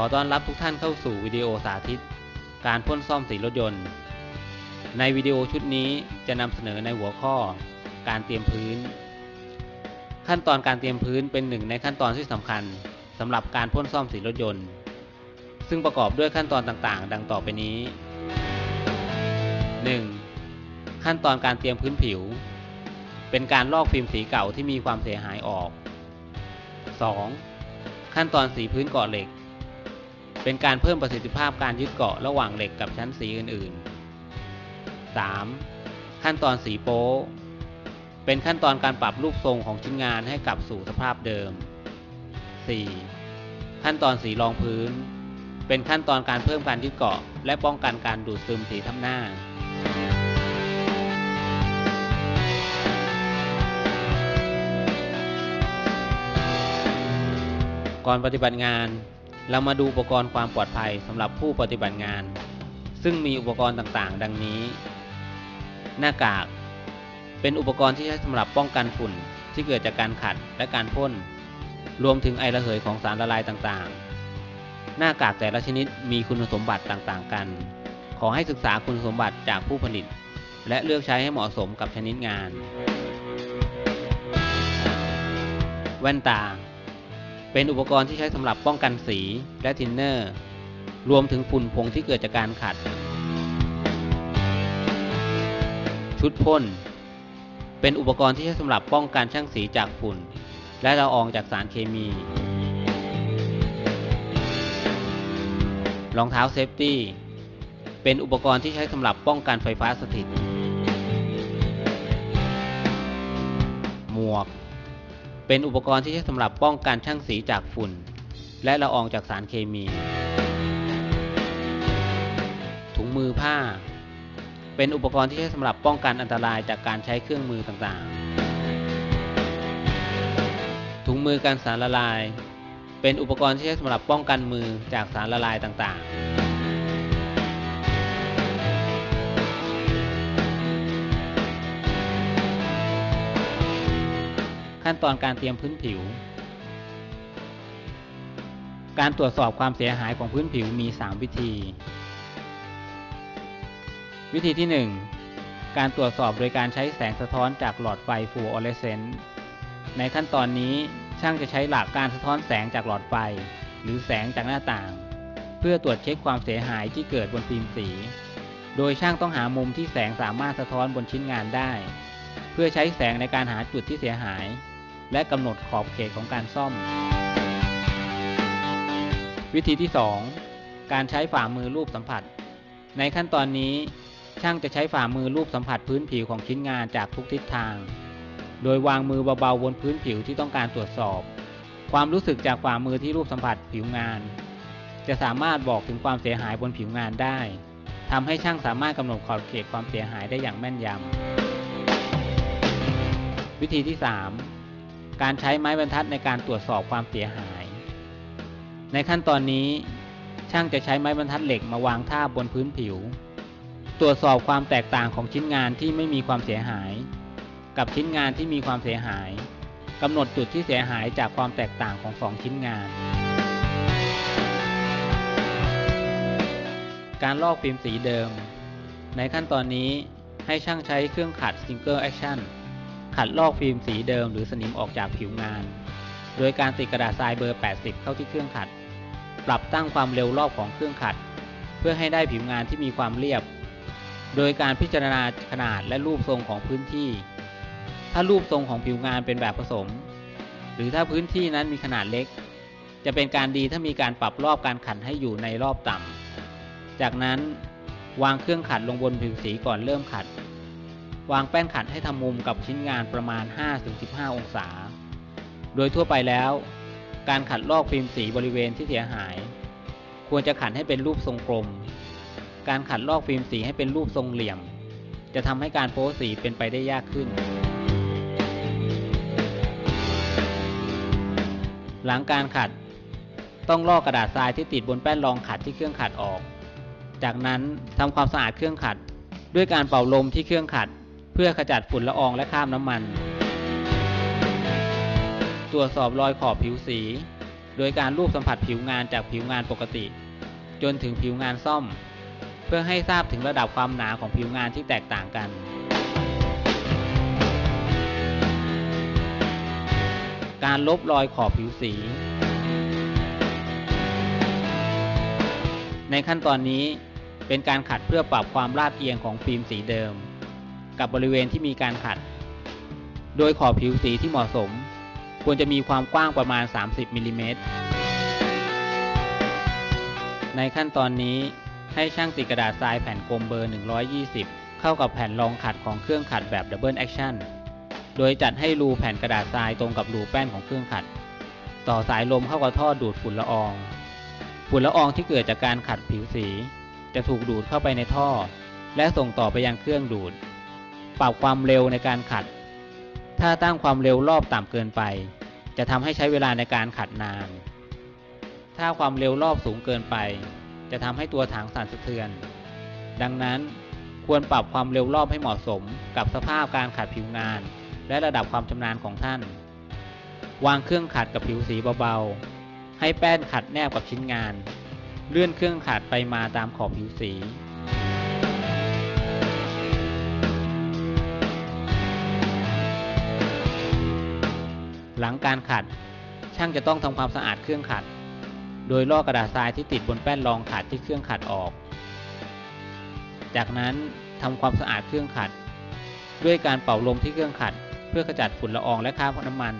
อต้อนรับทุกท่านเข้าสู่วิดีโอสาธิต การพ่นซ่อมสีรถยนต์ ในวิดีโอชุดนี้จะนำเสนอในหัวข้อ การเตรียมพื้น ขั้นตอนการเตรียมพื้นเป็นหนึ่งในขั้นตอนที่สำคัญสำหรับการพ่นซ่อมสีรถยนต์ ซึ่งประกอบด้วยขั้นตอนต่างๆ ดังต่อไปนี้ 1. ขั้นตอนการเตรียมพื้นผิว เป็นการลอกฟิล์มสีเก่าที่มีความเสียหายออก 2. ขั้นตอนสีพื้นเกาะเหล็ก เป็นการเพิ่มประสิทธิภาพการยึดเกาะระหว่างเหล็กกับชั้นสีอื่นๆ 3. ขั้นตอนสีโป๊เป็นขั้นตอนการปรับรูปทรงของชิ้นงานให้กลับสู่สภาพเดิม 4. ขั้นตอนสีรองพื้น เป็นขั้นตอนการเพิ่มการยึดเกาะ และป้องกันการดูดซึมสีทับหน้าก่อนปฏิบัติงาน เรามาดูอุปกรณ์ความปลอดภัยสำหรับผู้ปฏิบัติงาน ซึ่งมีอุปกรณ์ต่างๆ ดังนี้ หน้ากาก เป็นอุปกรณ์ที่ใช้สำหรับป้องกันฝุ่นที่เกิดจากการขัดและการพ่น รวมถึงไอระเหยของสารละลายต่างๆ หน้ากากแต่ละชนิดมีคุณสมบัติต่างๆ กัน ขอให้ศึกษาคุณสมบัติจากผู้ผลิต และเลือกใช้ให้เหมาะสมกับชนิดงาน แว่นตา เป็นอุปกรณ์ที่ใช้สำหรับป้องกันสีและทินเนอร์ รวมถึงฝุ่นผงที่เกิดจากการขัด ชุดพ่น เป็นอุปกรณ์ที่ใช้สำหรับป้องกันช่างสีจากฝุ่น และละอองจากสารเคมี รองเท้าเซฟตี้ เป็นอุปกรณ์ที่ใช้สำหรับป้องกันไฟฟ้าสถิต หมวก เป็นอุปกรณ์ที่ใช้สำหรับป้องกันช่างสีจากฝุ่น และละอองจากสารเคมี ถุงมือผ้า เป็นอุปกรณ์ที่ใช้สำหรับป้องกันอันตรายจากการใช้เครื่องมือต่างๆ ถุงมือกันสารละลาย เป็นอุปกรณ์ที่ใช้สำหรับป้องกันมือจากสารละลายต่างๆ ขั้นตอนการเตรียมพื้นผิว การตรวจสอบความเสียหายของพื้นผิวมี 3 วิธี วิธีที่ 1 การตรวจสอบโดยการใช้แสงสะท้อนจากหลอดไฟฟลูออเรสเซนต์ในขั้นตอนนี้ช่างจะใช้หลักการสะท้อนแสงจากหลอดไฟ หรือแสงจากหน้าต่าง เพื่อตรวจเช็คความเสียหายที่เกิดบนฟิล์มสี โดยช่างต้องหามุมที่แสงสามารถสะท้อนบนชิ้นงานได้ เพื่อใช้แสงในการหาจุดที่เสียหาย และกำหนดขอบเขตของการซ่อม วิธีที่ 2 การใช้ฝ่ามือรูปสัมผัส ในขั้นตอนนี้ ช่างจะใช้ฝ่ามือรูปสัมผัสพื้นผิวของชิ้นงานจากทุกทิศทาง โดยวางมือเบาๆบนพื้นผิวที่ต้องการตรวจสอบ ความรู้สึกจากฝ่ามือที่รูปสัมผัสผิวงาน จะสามารถบอกถึงความเสียหายบนผิวงานได้ทำให้ช่างสามารถกำหนดขอบเขตความเสียหายได้อย่างแม่นยำ วิธีที่ 3 การใช้ไม้บรรทัดในการตรวจสอบความเสียหาย ในขั้นตอนนี้ ช่างจะใช้ไม้บรรทัดเหล็กมาวางท่าบนพื้นผิว ตรวจสอบความแตกต่างของชิ้นงานที่ไม่มีความเสียหาย กับชิ้นงานที่มีความเสียหายกำหนดจุดที่เสียหายจากความแตกต่างของสองชิ้นงาน การลอกฟิล์มสีเดิม ในขั้นตอนนี้ให้ช่างใช้เครื่องขัด Single Action ขัดลอกฟิล์มสีเดิมหรือสนิมออกจากผิวงาน โดยการติดกระดาษทรายเบอร์ 80 เข้าที่เครื่องขัด ปรับตั้งความเร็วรอบของเครื่องขัด เพื่อให้ได้ผิวงานที่มีความเรียบ โดยการพิจารณาขนาดและรูปทรงของพื้นที่ ถ้ารูปทรงของผิวงานเป็นแบบผสม หรือถ้าพื้นที่นั้นมีขนาดเล็ก จะเป็นการดีถ้ามีการปรับรอบการขัดให้อยู่ในรอบต่ำ จากนั้นวางเครื่องขัดลงบนผิวสีก่อนเริ่มขัด วางแป้นขัดให้ทำมุมกับชิ้นงานประมาณ 5-15 องศา โดยทั่วไปแล้ว การขัดลอกฟิล์มสีบริเวณที่เสียหาย ควรจะขัดให้เป็นรูปทรงกลม การขัดลอกฟิล์มสีให้เป็นรูปทรงเหลี่ยม จะทำให้การโป๊สีเป็นไปได้ยากขึ้น หลังการขัด ต้องลอกกระดาษทรายที่ติดบนแป้นรองขัดที่เครื่องขัดออก จากนั้นทำความสะอาดเครื่องขัดด้วยการเป่าลมที่เครื่องขัด เพื่อขจัดฝุ่นละอองและคราบน้ำมัน ตรวจสอบรอยขอบผิวสี โดยการรูปสัมผัสผิวงานจากผิวงานปกติ จนถึงผิวงานซ่อม เพื่อให้ทราบถึงระดับความหนาของผิวงานที่แตกต่างกัน การลบรอยขอบผิวสี ในขั้นตอนนี้เป็นการขัดเพื่อปรับความลาดเอียงของฟิล์มสีเดิม กับบริเวณที่มีการขัด โดยขอบผิวสีที่เหมาะสม ควรจะมีความกว้างประมาณ 30มิลลิเมตรในขั้นตอนนี้ให้ช่างติดกระดาษทรายแผ่นกลมเบอร์ 120 เข้ากับแผ่นรองขัดของเครื่องขัดแบบดับเบิลแอคชั่น โดยจัดให้รูแผ่นกระดาษทรายตรงกับรูแป้นของเครื่องขัด ต่อสายลมเข้ากับท่อดูดฝุ่นละออง ฝุ่นละอองที่เกิดจากการขัดผิวสี จะถูกดูดเข้าไปในท่อ และส่งต่อไปยังเครื่องดูด ปรับความเร็วในการขัด ถ้าตั้งความเร็วรอบต่ำเกินไป จะทำให้ใช้เวลาในการขัดนาน ถ้าความเร็วรอบสูงเกินไป จะทำให้ตัวถังสั่นสะเทือน ดังนั้นควรปรับความเร็วรอบให้เหมาะสมกับสภาพการขัดผิวงาน และระดับความชำนาญของท่าน วางเครื่องขัดกับผิวสีเบาๆ ให้แป้นขัดแนบกับชิ้นงาน เลื่อนเครื่องขัดไปมาตามขอบผิวสี หลังการขัด ช่างจะต้องทำความสะอาดเครื่องขัด โดยลอกกระดาษทรายที่ติดบนแป้นรองขัดที่เครื่องขัดออก จากนั้นทำความสะอาดเครื่องขัด ด้วยการเป่าลมที่เครื่องขัด เพื่อขจัดฝุ่นละอองและคราบน้ำมัน